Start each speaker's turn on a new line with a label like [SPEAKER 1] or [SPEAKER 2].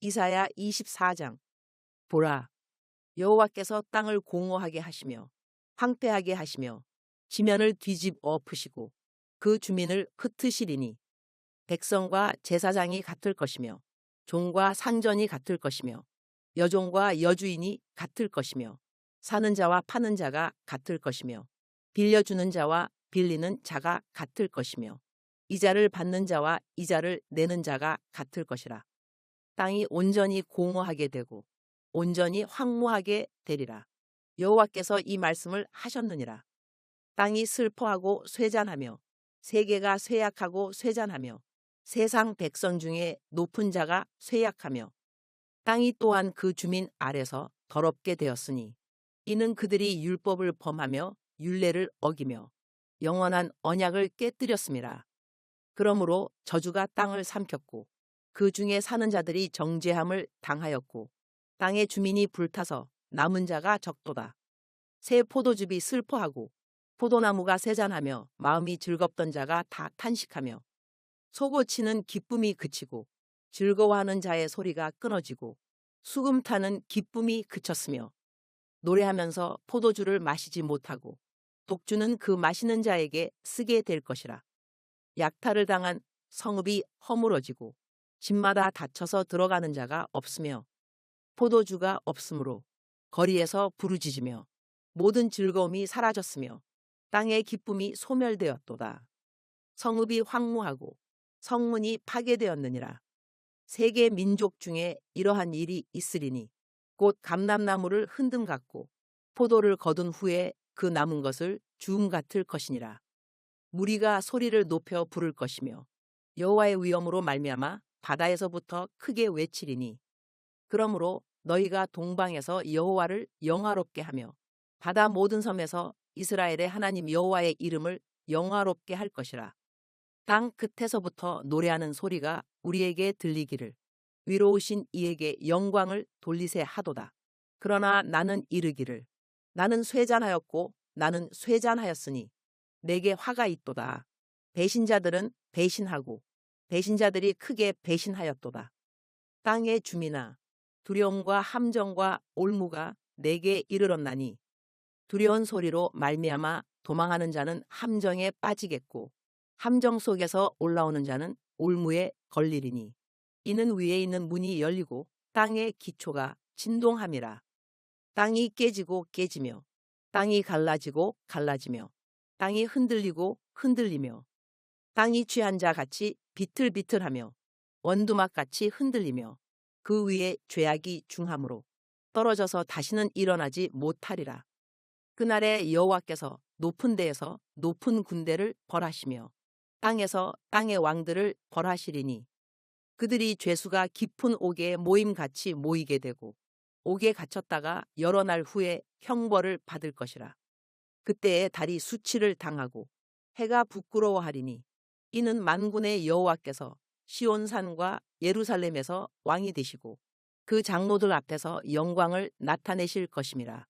[SPEAKER 1] 이사야 24장 보라 여호와께서 땅을 공허하게 하시며 황폐하게 하시며 지면을 뒤집 엎으시고 그 주민을 흩으시리니 백성과 제사장이 같을 것이며 종과 상전이 같을 것이며 여종과 여주인이 같을 것이며 사는 자와 파는 자가 같을 것이며 빌려주는 자와 빌리는 자가 같을 것이며 이자를 받는 자와 이자를 내는 자가 같을 것이라. 땅이 온전히 공허하게 되고 온전히 황무하게 되리라. 여호와께서 이 말씀을 하셨느니라. 땅이 슬퍼하고 쇠잔하며 세계가 쇠약하고 쇠잔하며 세상 백성 중에 높은 자가 쇠약하며 땅이 또한 그 주민 아래서 더럽게 되었으니 이는 그들이 율법을 범하며 율례를 어기며 영원한 언약을 깨뜨렸습니다. 그러므로 저주가 땅을 삼켰고 그 중에 사는 자들이 정죄함을 당하였고 땅의 주민이 불타서 남은 자가 적도다. 새 포도즙이 슬퍼하고 포도나무가 세잔하며 마음이 즐겁던 자가 다 탄식하며 소고치는 기쁨이 그치고 즐거워하는 자의 소리가 끊어지고 수금 타는 기쁨이 그쳤으며 노래하면서 포도주를 마시지 못하고 독주는 그 마시는 자에게 쓰게 될 것이라. 약탈을 당한 성읍이 허물어지고 집마다 닫혀서 들어가는 자가 없으며 포도주가 없으므로 거리에서 부르짖으며 모든 즐거움이 사라졌으며 땅의 기쁨이 소멸되었도다. 성읍이 황무하고 성문이 파괴되었느니라. 세계 민족 중에 이러한 일이 있으리니 곧 감람나무를 흔듦 같고 포도를 거둔 후에 그 남은 것을 주음 같을 것이니라. 무리가 소리를 높여 부를 것이며 여호와의 위엄으로 말미암아 바다에서부터 크게 외치리니 그러므로 너희가 동방에서 여호와를 영화롭게 하며 바다 모든 섬에서 이스라엘의 하나님 여호와의 이름을 영화롭게 할 것이라. 땅 끝에서부터 노래하는 소리가 우리에게 들리기를 위로우신 이에게 영광을 돌리세 하도다. 그러나 나는 이르기를 나는 쇠잔하였고 나는 쇠잔하였으니 내게 화가 있도다. 배신자들은 배신하고 배신자들이 크게 배신하였도다. 땅의 주민아 두려움과 함정과 올무가 내게 이르렀나니 두려운 소리로 말미암아 도망하는 자는 함정에 빠지겠고 함정 속에서 올라오는 자는 올무에 걸리리니 이는 위에 있는 문이 열리고 땅의 기초가 진동함이라 땅이 깨지고 깨지며 땅이 갈라지고 갈라지며 땅이 흔들리고 흔들리며 땅이 취한 자 같이 비틀비틀하며 원두막 같이 흔들리며 그 위에 죄악이 중함으로 떨어져서 다시는 일어나지 못하리라. 그날에 여호와께서 높은 데에서 높은 군대를 벌하시며 땅에서 땅의 왕들을 벌하시리니 그들이 죄수가 깊은 옥에 모임같이 모이게 되고 옥에 갇혔다가 여러 날 후에 형벌을 받을 것이라. 그때에 달이 수치를 당하고 해가 부끄러워하리니 이는 만군의 여호와께서 시온산과 예루살렘에서 왕이 되시고 그 장로들 앞에서 영광을 나타내실 것임이라.